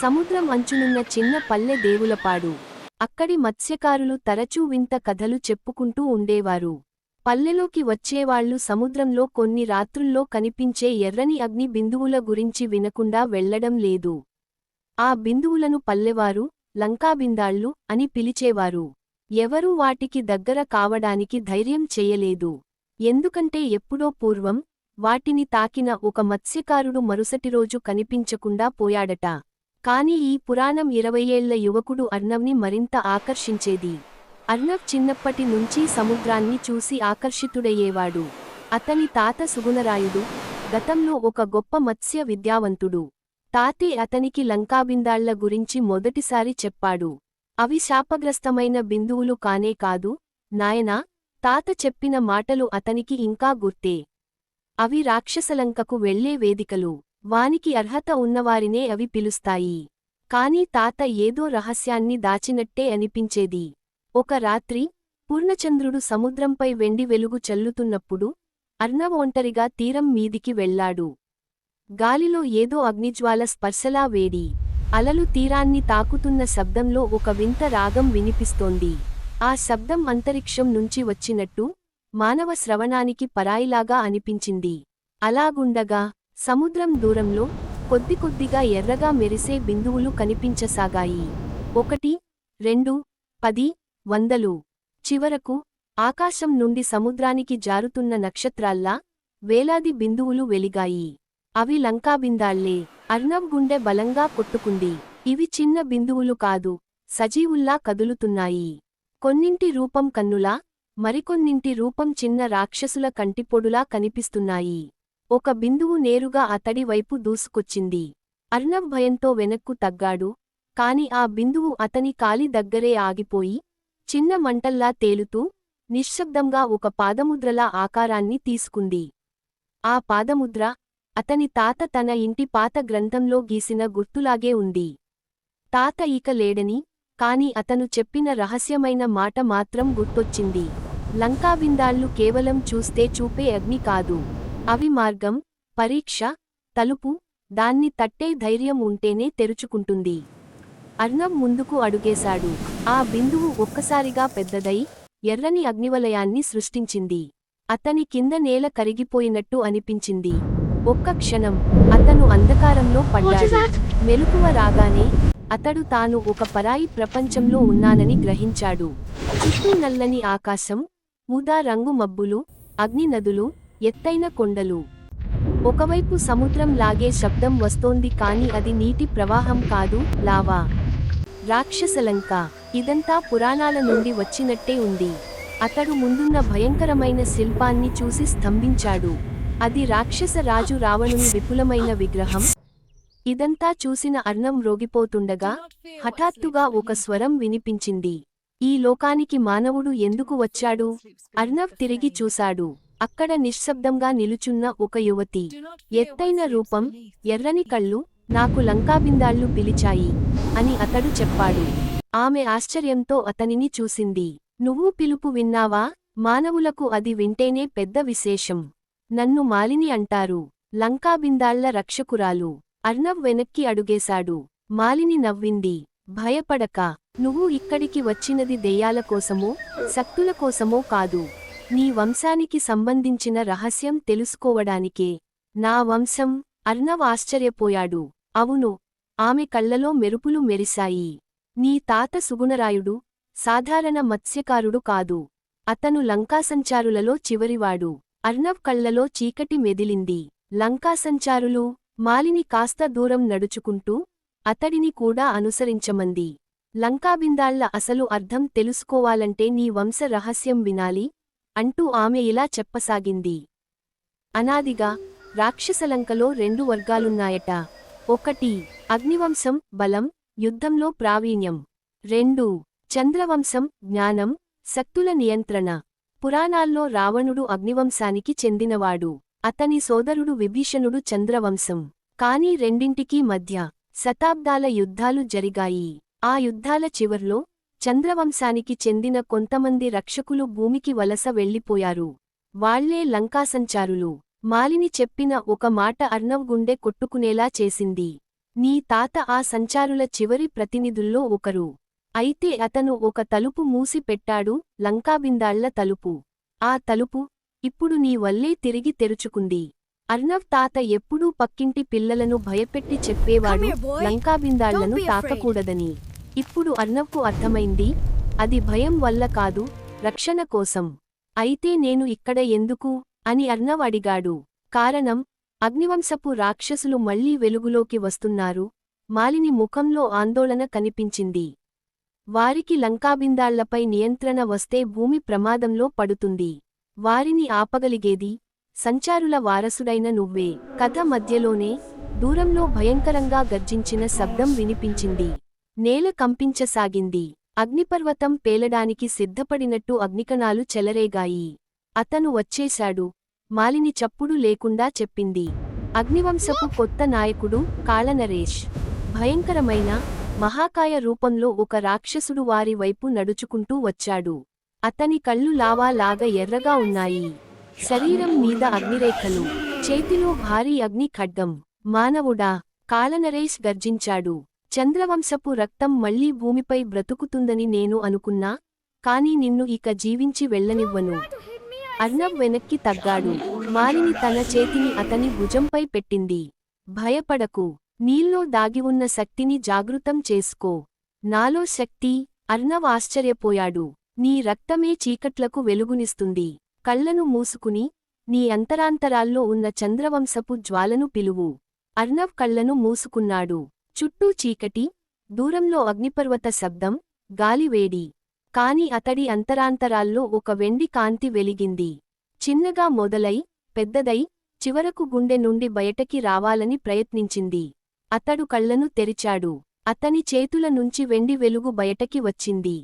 సముద్రం అంచునున్న చిన్న పల్లె దేవులపాడు. అక్కడి మత్స్యకారులు తరచూ వింత కథలు చెప్పుకుంటూ ఉండేవారు. పల్లెలోకి వచ్చేవాళ్ళు సముద్రంలో కొన్ని రాత్రుల్లో కనిపించే ఎర్రని అగ్ని బిందువుల గురించి వినకుండా వెళ్ళడం లేదు. ఆ బిందువులను పల్లెవారు లంకాబిందాళ్ళు అని పిలిచేవారు. ఎవరూ వాటికి దగ్గర కావడానికి ధైర్యం చెయ్యలేదు ఎందుకంటే ఎప్పుడో పూర్వం వాటిని తాకిన ఒక మత్స్యకారుడు మరుసటిరోజు కనిపించకుండా పోయాడట. కాని ఈ పురాణం ఇరవయ్యేళ్ళ యువకుడు అర్ణవ్ని మరింత ఆకర్షించేది. అర్ణవ్ చిన్నప్పటి నుంచి సముద్రాన్ని చూసి ఆకర్షితుడయ్యేవాడు. అతని తాత సుగుణరాయుడు గతంలో ఒక గొప్ప మత్స్య విద్యావంతుడు. తాతే అతనికి లంకాబిందాళ్ళ గురించి మొదటిసారి చెప్పాడు. అవి శాపగ్రస్తమైన బిందువులు కానే కాదు నాయనా తాత చెప్పిన మాటలు అతనికి ఇంకా గుర్తే. అవి రాక్షసలంకకు వెళ్ళే వేదికలు. వానికి అర్హత ఉన్నవారినే అవి పిలుస్తాయి. కాని తాత ఏదో రహస్యాన్ని దాచినట్టే అనిపించేది. ఒక రాత్రి పూర్ణచంద్రుడు సముద్రంపై వెండి వెలుగు చల్లుతున్నప్పుడు అర్ణవ్ ఒంటరిగా తీరం మీదికి వెళ్ళాడు గాలిలో ఏదో అగ్నిజ్వాల స్పర్శలా వేడి అలలు తీరాన్ని తాకుతున్న శబ్దంలో ఒక వింత రాగం వినిపిస్తోంది. ఆ శబ్దం అంతరిక్షం నుంచి వచ్చినట్టు మానవ శ్రవణానికి పరాయిలాగా అనిపించింది. అలాగుండగా సముద్రం దూరంలో కొద్ది కొద్దిగా ఎర్రగా మెరిసే బిందువులు కనిపించసాగాయి. ఒకటి రెండు పది వందలు. చివరకు ఆకాశం నుండి సముద్రానికి జారుతున్న నక్షత్రాల్లా వేలాది బిందువులు వెలిగాయి. అవి లంకాబిందాళ్ళే. అర్ణవ్ గుండె బలంగా కొట్టుకుంది. ఇవి చిన్న బిందువులు కాదు సజీవుల్లా కదులుతున్నాయి. కొన్నింటి రూపం కన్నులా మరికొన్నింటి రూపం చిన్న రాక్షసుల కంటిపొడులా కనిపిస్తున్నాయి. ఒక బిందువు నేరుగా అతడి వైపు దూసుకొచ్చింది. అర్నవ్ భయంతో వెనక్కు తగ్గాడు. కాని ఆ బిందువు అతని కాలి దగ్గరే ఆగిపోయి చిన్న మంటల్లా తేలుతూ నిశ్శబ్దంగా ఒక పాదముద్రలా ఆకారాన్ని తీసుకుంది. ఆ పాదముద్ర అతని తాత తన ఇంటి పాత గ్రంథంలో గీసిన గుర్తులాగే ఉంది. తాత ఇక లేడని కాని అతను చెప్పిన రహస్యమైన మాట మాత్రం గుర్తొచ్చింది. లంకాబిందాళ్ళు కేవలం చూస్తే చూపే అగ్ని కాదు. అవి మార్గం పరీక్ష తలుపు దాన్ని తట్టే ధైర్యం ఉంటేనే తెరుచుకుంటుంది. అర్నవ్ ముందుకు అడుగేశాడు. ఆ బిందువు ఒక్కసారిగా పెద్దదై ఎర్రని అగ్నివలయాన్ని సృష్టించింది. అతని కింద నేల కరిగిపోయినట్టు అనిపించింది. ఒక్క క్షణం అతను అంధకారంలో పడ్డాడు. మెలకువ రాగానే అతడు తాను ఒక పరాయి ప్రపంచంలో ఉన్నానని గ్రహించాడు. చుట్టూ నల్లని ఆకాశం ఊదా రంగు మబ్బులు అగ్ని నదులు ఎత్తైన కొండలు. ఒకవైపు సముద్రం లాగే శబ్దం వస్తోంది కాని అది నీటి ప్రవాహం కాదు లావా. రాక్షసలంక. ఇదంతా పురాణాల నుండి వచ్చినట్టే ఉంది. అతడు ముందున్న భయంకరమైన శిల్పాన్ని చూసి స్తంభించాడు. అది రాక్షస రాజు రావణుని విపులమైన విగ్రహం. ఇదంతా చూసిన అర్ణం రోగిపోతుండగా హఠాత్తుగా ఒక స్వరం వినిపించింది. ఈ లోకానికి మానవుడు ఎందుకు వచ్చాడు? అర్ణవ్ తిరిగి చూశాడు. అక్కడ నిశ్శబ్దంగా నిలుచున్న ఒక యువతి. ఎత్తైన రూపం ఎర్రని కళ్ళు నాకు లంకాబిందాళ్ళు పిలిచాయి అని అతడు చెప్పాడు. ఆమె ఆశ్చర్యంతో అతనిని చూసింది. నువ్వు పిలుపు విన్నావా? మానవులకు అది వింటేనే పెద్ద విశేషం. నన్ను మాలిని అంటారు. లంకాబిందాళ్ళ రక్షకురాలు. అర్ణవ్ వెనక్కి అడుగేశాడు. మాలిని నవ్వింది. భయపడక. నువ్వు ఇక్కడికి వచ్చినది దెయ్యాల కోసమో శక్తుల కోసమో కాదు. నీ వంశానికి సంబంధించిన రహస్యం తెలుసుకోవడానికే. నా వంశం అర్ణవ్ ఆశ్చర్యపోయాడు. అవును ఆమె కళ్ళలో మెరుపులు మెరిశాయి. నీ తాత సుగుణరాయుడు సాధారణ మత్స్యకారుడు కాదు. అతను లంకాసంచారులలో చివరివాడు. అర్ణవ్ కళ్ళలో చీకటి మెదిలింది. లంకాసంచారులు మాలిని కాస్త దూరం నడుచుకుంటూ అతడిని కూడా అనుసరించమంది. లంకాబిందాళ్ళ అసలు అర్థం తెలుసుకోవాలంటే నీ వంశ రహస్యం వినాలి. అంటూ ఆమె ఇలా చెప్పసాగింది. అనాదిగా రాక్షసలంకలో రెండు వర్గాలున్నాయట. ఒకటి అగ్నివంశం బలం యుద్ధంలో ప్రావీణ్యం. రెండు చంద్రవంశం జ్ఞానం శక్తుల నియంత్రణ. పురాణాల్లో రావణుడు అగ్నివంశానికి చెందినవాడు. అతని సోదరుడు విభీషణుడు చంద్రవంశం. కాని రెండింటికీ మధ్య శతాబ్దాల యుద్ధాలు జరిగాయి. ఆ యుద్ధాల చివర్లో చంద్రవంశానికి చెందిన కొంతమంది రక్షకులు భూమికి వలస వెళ్ళిపోయారు వాళ్ళే లంకాసంచారులు. మాలిని చెప్పిన ఒక మాట అర్ణవ్ గుండె కొట్టుకునేలా చేసింది. నీ తాత ఆ సంచారుల చివరి ప్రతినిధుల్లో ఒకరు. అయితే అతను ఒక తలుపు మూసి పెట్టాడు లంకాబిందాళ్ళ తలుపు. ఆ తలుపు ఇప్పుడు నీ వల్లే తిరిగి తెరుచుకుంది. అర్నవ్ తాత ఎప్పుడూ పక్కింటి పిల్లలను భయపెట్టి చెప్పేవాడు. లంకాబిందాళ్ళను. తాకకూడదని. ఇప్పుడు అర్ణవ్కు అర్థమైంది. అది భయం వల్ల కాదు రక్షణ కోసం. అయితే నేను ఇక్కడ ఎందుకు? అని అర్ణవ్ అడిగాడు. కారణం అగ్నివంశపు రాక్షసులు మళ్ళీ వెలుగులోకి వస్తున్నారు. మాలిని ముఖంలో ఆందోళన కనిపించింది. వారికి లంకాబిందాళ్ళపై నియంత్రణ వస్తే భూమి ప్రమాదంలో పడుతుంది. వారిని ఆపగలిగేది సంచారుల వారసుడైన నువ్వే. కథ మధ్యలోనే దూరంలో భయంకరంగా గర్జించిన శబ్దం వినిపించింది. నేల కంపించసాగింది. అగ్నిపర్వతం పేలడానికి సిద్ధపడినట్టు అగ్నికణాలు చెలరేగాయి. అతను వచ్చేశాడు. మాలిని చప్పుడు లేకుండా చెప్పింది. అగ్నివంశపు కొత్త నాయకుడు కాళనరేష్. భయంకరమైన మహాకాయ రూపంలో ఒక రాక్షసుడు వారి వైపు నడుచుకుంటూ వచ్చాడు. అతని కళ్ళు లావా లాగా ఎర్రగా ఉన్నాయి. శరీరం మీద అగ్నిరేఖలు. చేతిలో భారీ అగ్ని ఖడ్గం మానవుడా! కాళనరేష్ గర్జించాడు. చంద్రవంశపు రక్తం మళ్ళీ భూమిపై బ్రతుకుతుందని నేను అనుకున్నా కాని నిన్ను ఇక జీవించి వెళ్ళనివ్వను. అర్ణవ్ వెనక్కి తగ్గాడు. మాలిని తన చేతిని అతని భుజంపై పెట్టింది. భయపడకు. నీల్లో దాగివున్న శక్తిని జాగృతం చేసుకో. నాలో శక్తి. అర్ణవ్ ఆశ్చర్యపోయాడు. నీ రక్తమే చీకట్లకు వెలుగునిస్తుంది. కళ్ళను మూసుకుని నీ అంతరాంతరాల్లో ఉన్న చంద్రవంశపు జ్వాలను పిలువు. అర్ణవ్ కళ్ళను మూసుకున్నాడు. చుట్టూ చీకటి దూరంలో అగ్నిపర్వత శబ్దం గాలివేడి కాని అతడి అంతరాంతరాల్లో ఒక వెండి కాంతి వెలిగింది. చిన్నగా మొదలై పెద్దదై చివరకు గుండె నుండి బయటకి రావాలని ప్రయత్నించింది. అతడు కళ్ళను తెరిచాడు. అతని చేతుల నుంచి వెండి వెలుగు బయటకి వచ్చింది.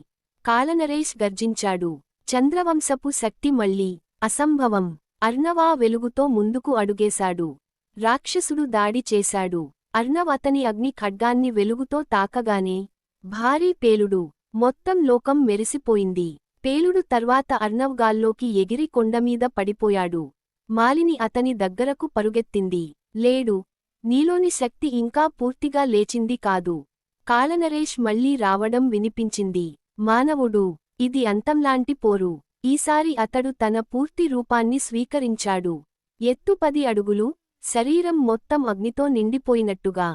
కాలనరేష్ గర్జించాడు. చంద్రవంశపు శక్తి మళ్ళీ అసంభవం. అర్ణవా వెలుగుతో ముందుకు అడుగేశాడు. రాక్షసుడు దాడి చేశాడు. అర్ణవ్ అతని అగ్ని ఖడ్గాన్ని వెలుగుతో తాకగానే భారీ పేలుడు మొత్తం లోకం మెరిసిపోయింది. పేలుడు తర్వాత అర్ణవ్ గాల్లోకి ఎగిరి కొండమీద పడిపోయాడు. మాలిని అతని దగ్గరకు పరుగెత్తింది. లేడు. నీలోని శక్తి ఇంకా పూర్తిగా లేచింది కాదు. కాళనరేష్ మళ్ళీ రావడం వినిపించింది. మానవుడు ఇది అంతంలాంటి పోరు. ఈసారి అతడు తన పూర్తి రూపాన్ని స్వీకరించాడు. ఎత్తు పది అడుగులు శరీరం మొత్తం అగ్నితో నిండిపోయినట్టుగా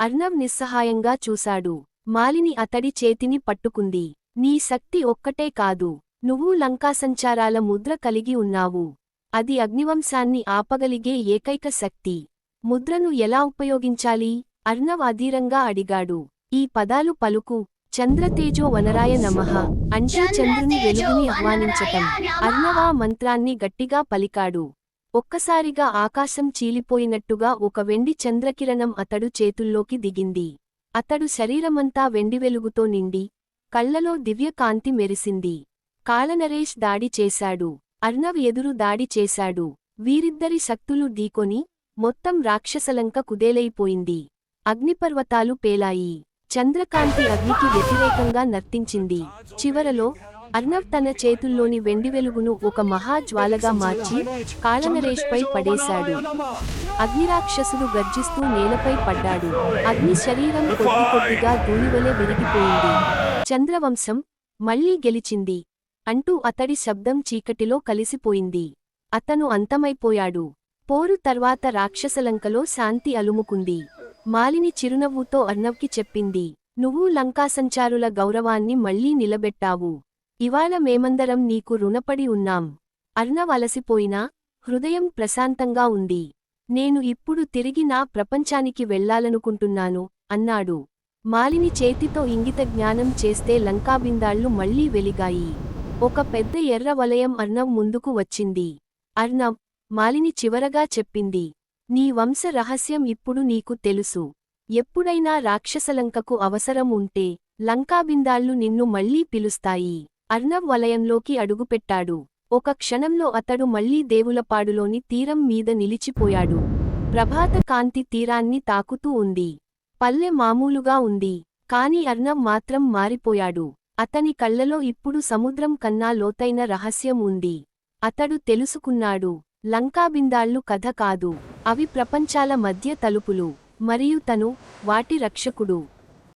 అర్ణవ్ నిస్సహాయంగా చూశాడు. మాలిని అతడి చేతిని పట్టుకుంది. నీ శక్తి ఒక్కటే కాదు. నువ్వు లంకాసంచారాల ముద్ర కలిగి ఉన్నావు. అది అగ్నివంశాన్ని ఆపగలిగే ఏకైక శక్తి. ముద్రను ఎలా ఉపయోగించాలి? అర్ణవ్ అధీరంగా అడిగాడు. ఈ పదాలు పలుకు. చంద్రతేజో వనరాయ నమః. అంటే చంద్రుని వెలుగుని ఆహ్వానించటం. అర్ణవా మంత్రాన్ని గట్టిగా పలికాడు. ఒక్కసారిగా ఆకాశం చీలిపోయినట్టుగా ఒక వెండి చంద్రకిరణం అతడు చేతుల్లోకి దిగింది. అతడు శరీరమంతా వెండి వెలుగుతో నిండి కళ్ళలో దివ్యకాంతి మెరిసింది. కాళనరేష్ దాడి చేశాడు. అర్ణవ్ ఎదురు దాడి చేశాడు. వీరిద్దరి శక్తులు ఢీకొని మొత్తం రాక్షసలంక కుదేలైపోయింది. అగ్నిపర్వతాలు పేలాయి. చంద్రకాంతి అగ్నికి వ్యతిరేకంగా నర్తించింది. చివరలో అర్ణవ్ తన చేతుల్లోని వెండి వెలుగును ఒక మహాజ్వాలగా మార్చి కాళనరేష్పై పడేశాడు. అగ్నిరాక్షసుడు గర్జిస్తూ నేలపై పడ్డాడు. అగ్ని శరీరం కొద్ది కొద్దిగా ధూళివలె విరిగిపోయింది. చంద్రవంశం మళ్ళీ గెలిచింది. అంటూ అతడి శబ్దం చీకటిలో కలిసిపోయింది. అతను అంతమైపోయాడు. పోరు తర్వాత రాక్షసలంకలో శాంతి అలుముకుంది. మాలిని చిరునవ్వుతో అర్ణవ్కి చెప్పింది. నువ్వు లంకాసంచారుల గౌరవాన్ని మళ్ళీ నిలబెట్టావు. ఇవాళ మేమందరం నీకు రుణపడి ఉన్నాం. అర్ణవ్ అలసిపోయినా హృదయం ప్రశాంతంగా ఉంది. నేను ఇప్పుడు తిరిగి నా ప్రపంచానికి వెళ్ళాలనుకుంటున్నాను అన్నాడు. మాలిని చేతితో ఇంగిత జ్ఞానం చేస్తే లంకాబిందాళ్ళు మళ్ళీ వెలిగాయి. ఒక పెద్ద ఎర్ర వలయం అర్ణవ్ ముందుకు వచ్చింది. అర్ణవ్ మాలిని చివరగా చెప్పింది. నీ వంశ రహస్యం ఇప్పుడు నీకు తెలుసు. ఎప్పుడైనా రాక్షసలంకకు అవసరం ఉంటే లంకాబిందాళ్ళు నిన్ను మళ్ళీ పిలుస్తాయి. అర్ణవ్ వలయంలోకి అడుగుపెట్టాడు. ఒక క్షణంలో అతడు మళ్ళీ దేవులపాడులోని తీరం మీద నిలిచిపోయాడు. ప్రభాత కాంతి తీరాన్ని తాకుతూ ఉంది. పల్లె మామూలుగా ఉంది. కాని అర్ణవ్ మాత్రం మారిపోయాడు. అతని కళ్ళలో ఇప్పుడు సముద్రం కన్నా లోతైన రహస్యం ఉంది. అతడు తెలుసుకున్నాడు. లంకాబిందాళ్ళు కథ కాదు. అవి ప్రపంచాల మధ్య తలుపులు. మరియు తను వాటి రక్షకుడు.